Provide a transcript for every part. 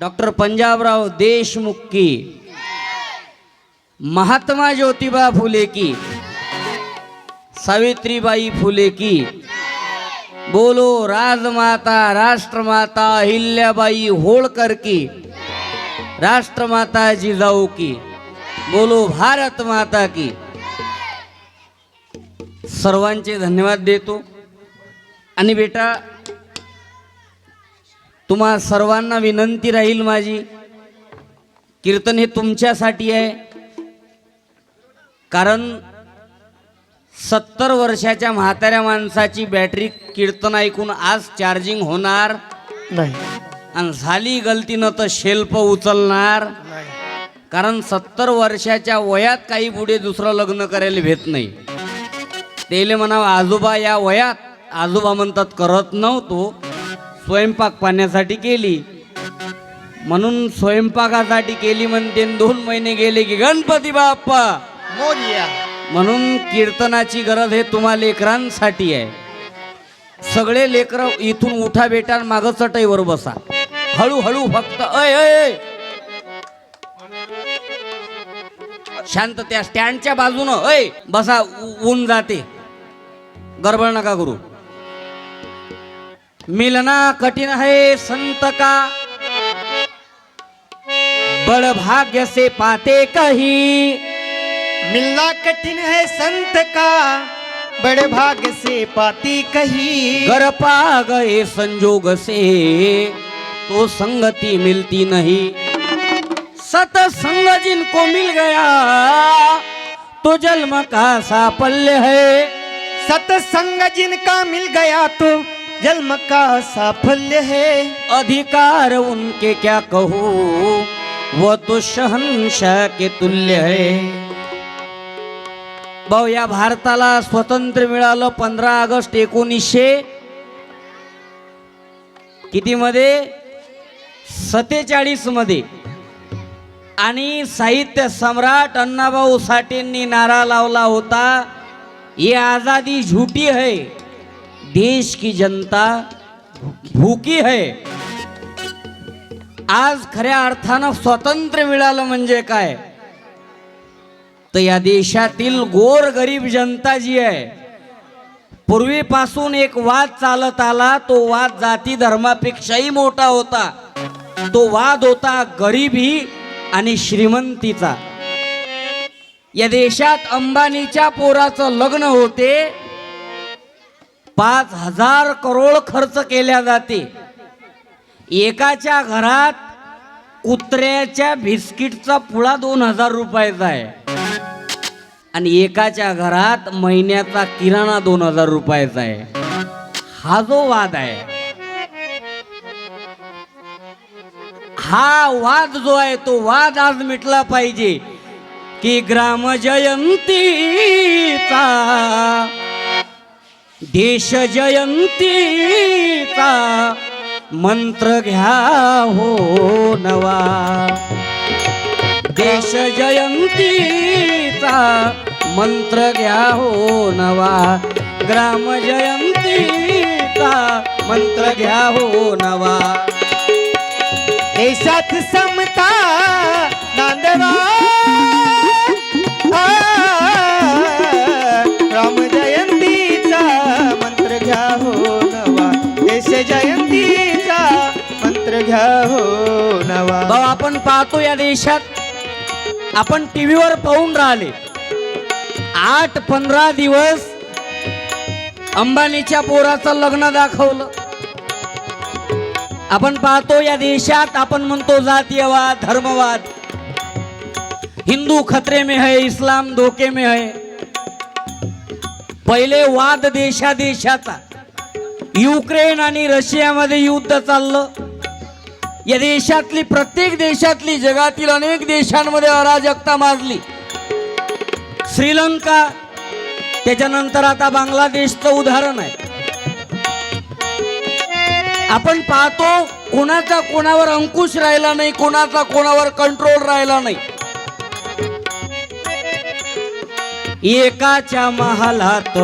Doctor Panjabrao Deshmukh की। महात्मा ज्योतिबा फुले की। सावित्रीबाई फुले की। बोलो राजमाता राष्ट्रमाता अहिल्याबाई होळकर की। राष्ट्रमाता जिजाऊ की। बोलो भारत माता की। सर्वांचे धन्यवाद देतो. आणि बेटा तुम्हा सर्वांना विनंती राहील माझी. कीर्तन हे तुमच्यासाठी आहे. कारण सत्तर वर्षाच्या म्हाताऱ्या माणसाची बॅटरी कीर्तन ऐकून आज चार्जिंग होणार. नाही. आणि झाली गलतीनं तर शेल्फ उचलणार. कारण सत्तर वर्षाच्या वयात काही पुढे दुसरं लग्न करायला भेट नाही. तेले म्हणावं आजोबा या वयात आजोबा म्हणतात करत नव्हतो. स्वयंपाक पाण्यासाठी केली. म्हणून स्वयंपाकासाठी केली म्हणते दोन महिने गेले की गणपती बाप्पा! मोर्या. म्हणून कीर्तनाची गरज हे तुम्हा लेकरांसाठी आहे. सगळे लेकर इथून उठा बेटा माग चटईवर बसा. हळूहळू फक्त अय अय. शांत त्या स्टँडच्या बाजूनं अय बसा ऊन जाते. गडबड नका करू. मिलना कठिन है संत का। बड़ भाग्य से पाते कहीं। मिलना कठिन है संत का। बड़े भाग्य से पाती कही। घर पा गए संजोग से तो संगति मिलती नहीं। सतसंग जिनको मिल गया तो जन्म का साफल्य है। सत्संग जिनका मिल गया तो जन्म का साफल्य है? अधिकार उनके क्या कहो? वो तो शहनशाह के तुल्य है। भाऊ या भारताला स्वतंत्र मिळालं पंधरा ऑगस्ट एकोणीसशे किती मध्ये? सत्तेचाळीसमध्ये. आणि साहित्य सम्राट अण्णाभाऊ साठेंनी नारा लावला होता. ये आजादी झुटी है देश की जनता भूकी है। आज खऱ्या अर्थानं स्वातंत्र्य मिळालं म्हणजे काय? तर या देशातील गोर गरीब जनता जी आहे पूर्वीपासून एक वाद चालत आला तो वाद जाती धर्मापेक्षाही मोठा होता. तो वाद होता गरिबी आणि श्रीमंतीचा. या देशात अंबानीच्या पोराचं लग्न होते पाच हजार करोड खर्च केल्या जाते. एकाच्या घरात कुत्र्याच्या बिस्किटचा पुळा दोन हजार रुपयाचा आहे. आणि एकाच्या घरात महिन्याचा किराणा दोन हजार रुपयाचा आहे. हा जो वाद आहे हा वाद जो आहे तो वाद आज मिटला पाहिजे की ग्रामजयंतीचा देश जयंतीचा मंत्र घ्या हो नवा. देश जयंतीचा मंत्र घ्या हो नवा. ग्राम जयंतीचा मंत्र घ्या हो नवा. देशात समता नांदवा. जयंतीचा मंत्र घ्या हो नवा. भाऊ आपण पाहतो या देशात आपण टीव्हीवर पाहून राहिले. आठ पंधरा दिवस अंबानीच्या पोराचं लग्न दाखवलं. आपण पाहतो या देशात आपण म्हणतो जातीयवाद धर्मवाद. हिंदू खतरे में है इस्लाम धोके में है. पहिले वाद देशादेशाचा. युक्रेन आणि रशियामध्ये युद्ध चाललं. या देशातली प्रत्येक देशातली जगातील अनेक देशांमध्ये अराजकता माजली. श्रीलंका त्याच्यानंतर आता बांगलादेशचं उदाहरण आहे. आपण पाहतो कोणाचा कोणावर अंकुश राहिला नाही कोणाचा कोणावर कंट्रोल राहिला नाही. एकाच्या महालात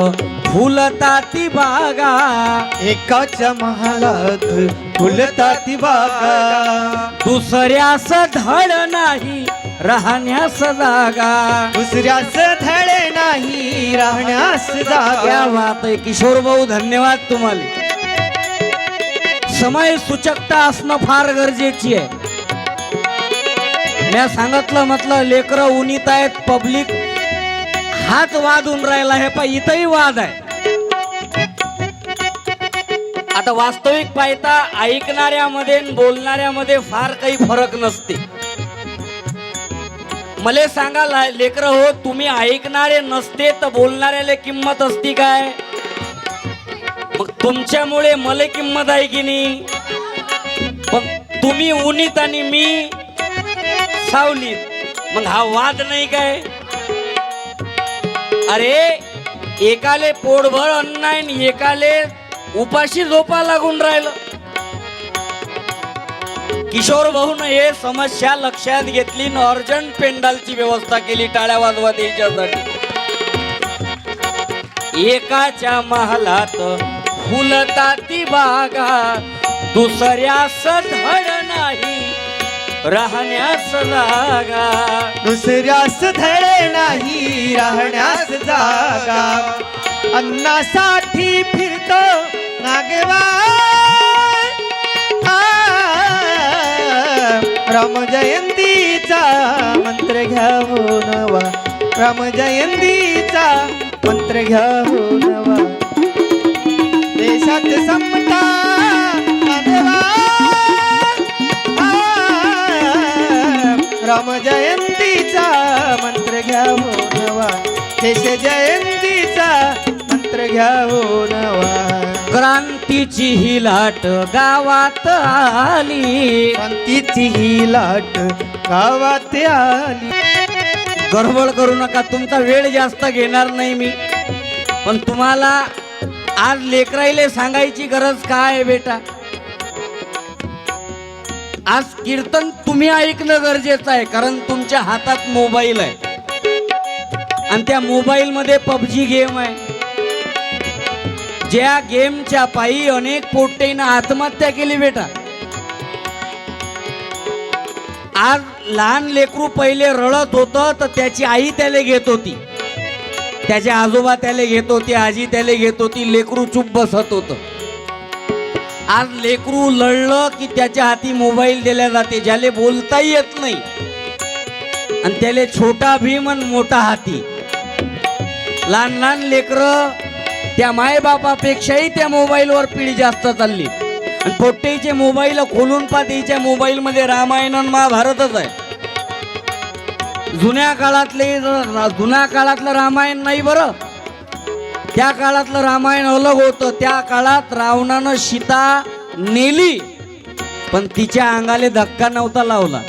फुलताती बागा. एकाच्या महालात फुलतात बागा. दुसऱ्यास धड नाही राहण्यास जागा. दुसऱ्याच धडे नाही राहण्यास जागा. आहे किशोर भाऊ धन्यवाद तुम्हाला. समय सूचकता असणं फार गरजेची आहे. मी सांगितलं म्हटलं लेकरं उनीत आहेत पब्लिक हाच वाद होऊन राहिला हे पाय इथंही वाद आहे. आता वास्तविक पाहता ऐकणाऱ्यामध्ये बोलणाऱ्यामध्ये फार काही फरक नसते. मले सांगा लेकर लेकरं हो तुम्ही ऐकणारे नसते तर बोलणाऱ्याला किंमत असती काय? मग तुमच्यामुळे मला किंमत आहे की नाही? पण तुम्ही उन्हीत आणि मी सावलीत. मग हा वाद नाही काय? अरे एकाले पोटभर अन्न आहे एकाले उपाशी झोपा लागून राहिलं. किशोर भाऊन हे समस्या लक्षात घेतली न अर्जंट पेंडालची व्यवस्था केली टाळ्या वाजवा द्यायच्यासाठी एकाच्या महालात फुलताती बागा दुसऱ्या धड राहण्यास जागा. दुसऱ्यास धडे नाही राहण्यास जागा. अन्नासाठी फिरतो नागेवा राम जयंतीचा मंत्र घ्या वा. नवा राम जयंतीचा मंत्र घ्या वा. देशात समता देश जयंतीचा मंत्र घ्या हो नवा क्रांतीची ही लाट गावात आली. क्रांतीची ही लाट गावात आली. गडबड करू नका तुमचा वेळ जास्त घेणार नाही मी. पण तुम्हाला आज लेकराईले सांगायची गरज काय आहे बेटा? आज कीर्तन तुम्ही ऐकणं गरजेचं आहे कारण तुमच्या हातात मोबाईल आहे. आणि त्या मोबाईलमध्ये पबजी गेम आहे. ज्या गेमच्या पायी अनेक पोट्टेनं आत्महत्या केली बेटा. आज लहान लेकरू पहिले रडत होतं तर त्याची आई त्याला घेत होती. त्याचे आजोबा त्याला घेत होते आजी त्याला घेत होती लेकरू चुप बसत होतं. आज लेकरू लढलं की त्याच्या हाती मोबाईल दिल्या जाते ज्याले बोलता येत नाही. आणि त्याला छोटा भीम आणि मोठा हाती. लहान लहान लेकरं त्या मायबापापेक्षाही त्या मोबाईलवर पिढी जास्त चालली. आणि पोट्टेचे मोबाईल खोलून पा त्याच्या मोबाईलमध्ये रामायण आणि महाभारतच आहे. जुन्या काळातले जुन्या काळातलं रामायण नाही बरं. त्या काळातलं रामायण अलग होतं. त्या काळात रावणानं सीता नेली पण तिच्या अंगाले धक्का नव्हता लावला.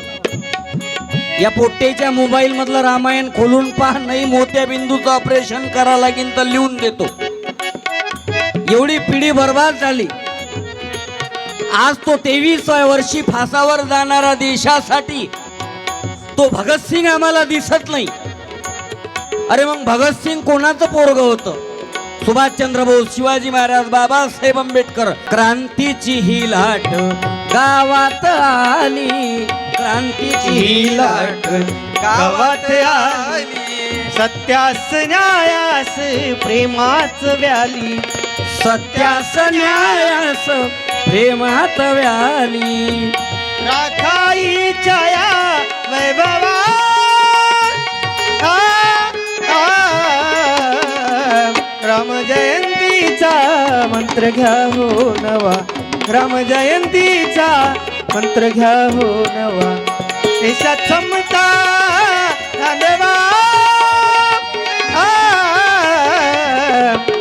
या पोट्टेच्या मोबाईल मधलं रामायण खोलून पहा नाही मोत्या बिंदूचं ऑपरेशन करा लागेल तर लिहून देतो. एवढी पिढी बर्बाद झाली. आज तो तेवीस वर्षी फासावर जाणारा देशासाठी तो भगतसिंग आम्हाला दिसत नाही. अरे मग भगतसिंग कोणाचं पोरग होतं? सुभाषचंद्र बोस शिवाजी महाराज बाबासाहेब आंबेडकर क्रांतीची ही लाट गावात आली. क्रांतीची लाट गावात आली. सत्यास न्यायास प्रेमाच व्याली. सत्यास न्यायास प्रेमात व्याली. राखाईच्या या वैभवा. राम जयंतीचा मंत्र घ्या हो नवा. राम जयंतीचा मंत्र घ्या हो नवा. समता नांदवा आ,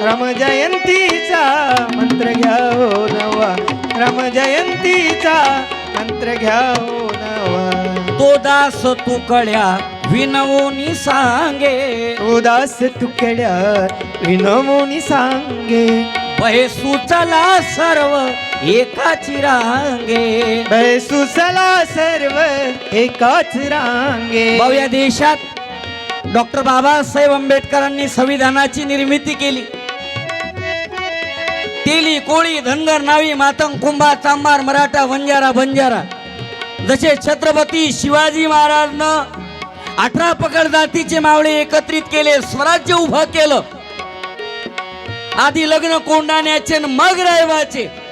राम जयंतीचा मंत्र घ्या हो नवा. राम जयंतीचा मंत्र घ्या हो नवा. तो दास तुकड्या विनवून सांगे. उदास तुकड्या विनवून सांगे. वहे सुचला सर्व एकाची रांगे. बैसुसला सर्व एकाच रांगे. भाऊ या देशात डॉक्टर बाबासाहेब आंबेडकरांनी संविधानाची निर्मिती केली. तेली कोळी धनगर नावी मातंग कुंभा चांबार मराठा वंजारा बंजारा. जसे छत्रपती शिवाजी महाराजनं अठरा पकड जातीचे मावळे एकत्रित केले स्वराज्य उभं केलं. आधी लग्न कोंडाण्याचे न मग रायवाचे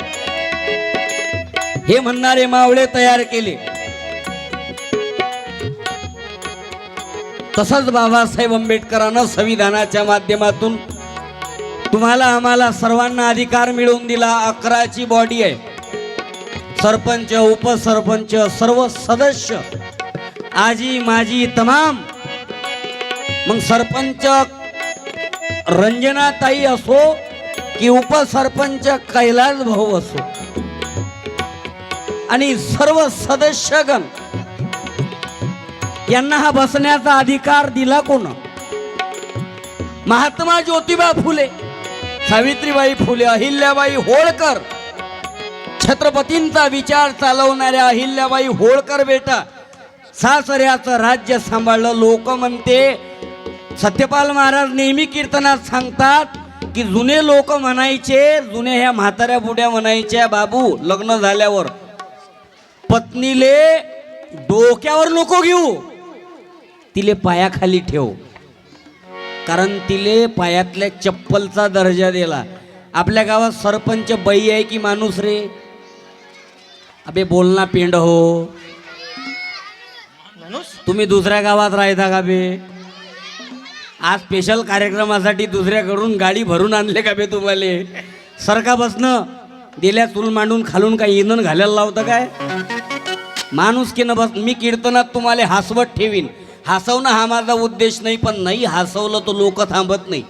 हे म्हणणारे मावळे तयार केले. तसंच बाबासाहेब आंबेडकरांना संविधानाच्या माध्यमातून तुम्हाला आम्हाला सर्वांना अधिकार मिळवून दिला अकराची बॉडी आहे. सरपंच उपसरपंच सर्व सदस्य आजी माजी तमाम. मग सरपंच रंजनाताई असो की उपसरपंच कैलास भाऊ असो. आणि सर्व सदस्यगण यांना हा बसण्याचा अधिकार दिला कोण? महात्मा ज्योतिबा फुले सावित्रीबाई फुले अहिल्याबाई होळकर. छत्रपतींचा विचार चालवणाऱ्या अहिल्याबाई होळकर बेटा सासऱ्याचं राज्य सांभाळलं. लोक म्हणते सत्यपाल महाराज नेहमी कीर्तनात सांगतात की जुने लोक म्हणायचे जुने ह्या म्हाताऱ्या बुड्या म्हणायच्या बाबू लग्न झाल्यावर पत्नीले डोक्यावर नको घेऊ. तिले पायाखाली ठेव. कारण तिले पायातल्या चप्पलचा दर्जा दिला. आपल्या गावात सरपंच बाई आहे की माणूस रे? अबे बोलना पेंड हो. तुम्ही दुसऱ्या गावात राहता का बे? आज स्पेशल कार्यक्रमासाठी दुसऱ्याकडून गाडी भरून आणले का बे तुम्हाला? सरका बसणं दिल्या चूल मांडून खालून काय इंधन घालायला लावतं काय? माणूस की न बस मी कीर्तनात तुम्हाला हसवत ठेवीन. हसवणं हा माझा उद्देश नाही पण नाही हसवलं तर लोक थांबत नाही.